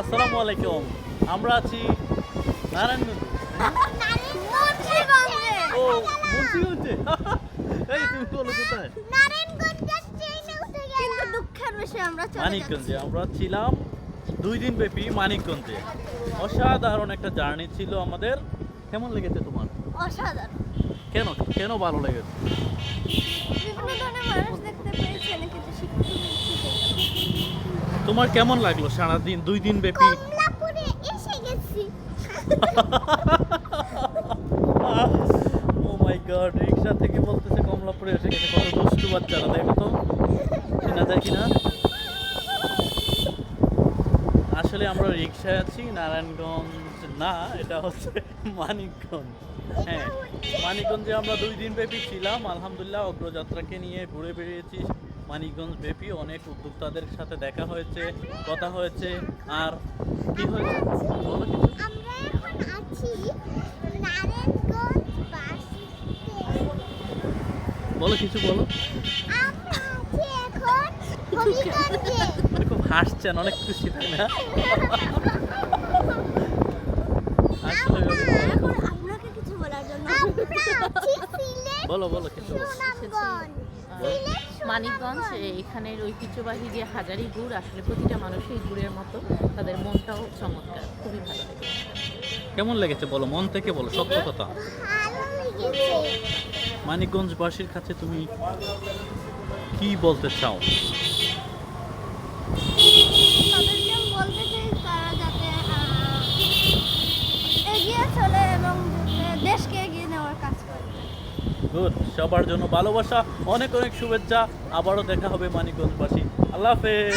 আসসালামু আলাইকুম। আমরা আছি নারায়ণগঞ্জ ও মুন্সিগঞ্জে এই তুমি বলো কোথায়? নারায়ণগঞ্জের ট্রেনে উঠে কিন্তু গেলাম দুঃখের বিষয় আমরা মানিকগঞ্জে। আমরা ছিলাম দুই দিন ব্যাপী মানিকগঞ্জে। অসাধারণ একটা জার্নি ছিল আমাদের। কেমন লেগেছে তোমার? অসাধারণ। কেন? কেন ভালো লেগেছে? বিভিন্ন ধরনের মানুষ দেখতে পেয়েছি অনেক কিছু শিখতে তোমার কেমন লাগল সারাদিন? দুই দিন ব্যাপী? কমলাপুরে এসে গেছি। ও মাই গড রিক্সা থেকে বলতেছে কমলাপুরে এসে গেছে। কত দুষ্টু বাচ্চারা দেখো তো? চেনা যায় কিনা? আসলে আমরা রিক্সায় আছি নারায়ণগঞ্জ না এটা হচ্ছে মানিকগঞ্জ। হ্যাঁ মানিকগঞ্জে আমরা দুই দিন ব্যাপী ছিলাম। আলহামদুলিল্লাহ অগ্রযাত্রাকে নিয়ে ঘুরে বেরিয়েছি মানিকগঞ্জ ব্যাপী অনেক উদ্যোক্তাদের সাথে দেখা হয়েছে কথা হয়েছে আর কি হয়েছে? বলো কিছু। বলো কিছু বলো। খুব হাসছেন অনেক খুশি তাই না আসলে এখন আপনাকে কিছু বলার জন্য আমরা আছি সিলেট বলো বলো কিছু মানিকগঞ্জ। এখানের ঐতিহ্যবাহী যে হাজারি গুড় আসলে প্রতিটা মানুষই গুড়ের মতো তাদের মনটাও চমৎকার খুবই ভালো লাগে কেমন লেগেছে বলো মন থেকে বলো সত্য কথা? ভালো লেগেছে। মানিকগঞ্জবাসীর কাছে তুমি কি বলতে চাও? তাদেরকে গুড সবার জন্য ভালোবাসা অনেক অনেক শুভেচ্ছা আবারও দেখা হবে মানিকগঞ্জবাসী আল্লাহ হাফেজ